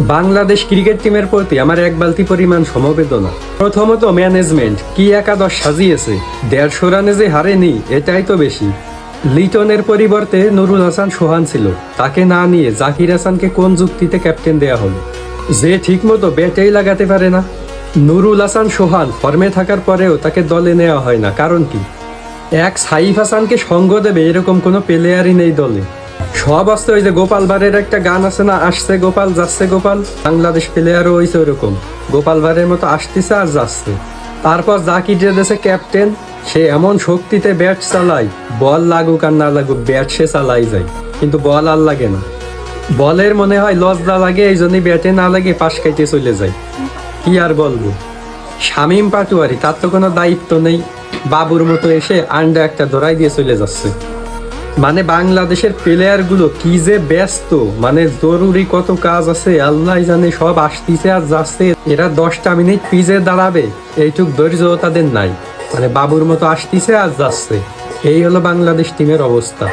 Bangladesh cricket টিমের প্রতি আমার এক বালতি পরিমাণ সমবেদনা। প্রথমত ম্যানেজমেন্ট, কি একাদশ সাজিয়েছে? দেড়শো রানে যে হারে হারেনি, এটাই তো বেশি। লিটনের পরিবর্তে নুরুল হাসান সোহান ছিল। তাকে না নিয়ে জাকির হাসানকে কোন যুক্তিতে ক্যাপ্টেন দেয়া হলো? যে ঠিকমতো ব্যাটেই লাগাতে পারে না। নুরুল হাসান সোহান ফর্মে থাকার পরেও তাকে দলে নেওয়া হয় না। কারণ কি? এক সাইফ হাসানকে সঙ্গ দেবে এরকম কোনো প্লেয়ারই নেই দলে। সব আসতে ওই যে গোপাল ভাড়ের একটা গান আছে না, আসছে গোপাল, যাচ্ছে গোপাল, বাংলাদেশ প্লেয়ারও হয়েছে ওরকম গোপাল ভাড়ের মতো আসতেছে আর যাচ্ছে। তারপর জাকির দেশে ক্যাপ্টেন সে এমন শক্তিতে ব্যাট চালায় বল লাগুক আর না লাগুক ব্যাট সে চালাই যায়। কিন্তু বল আর লাগে না। বলের মনে হয় লজ্জা লাগে, এই জন্যই ব্যাটে না লাগে পাশ কাইতে চলে যায়। কি আর বলব? শামীম পাটুয়ারি, তার তো কোনো দায়িত্ব নেই। বাবুর মতো এসে আন্ডা একটা ধরাই দিয়ে চলে যাচ্ছে। মানে বাংলাদেশের প্লেয়ারগুলো কি যে ব্যস্ত মানে জরুরি কত কাজ আছে, আল্লাহ জানে সব আসতিছে আর যাচ্ছে। এরা দশটা মিনিট পিজে দাঁড়াবে, এইটুক ধৈর্য তাদের নাই। মানে বাবুর মতো আসতিছে আর যাচ্ছে। এই হলো বাংলাদেশ টিমের অবস্থা।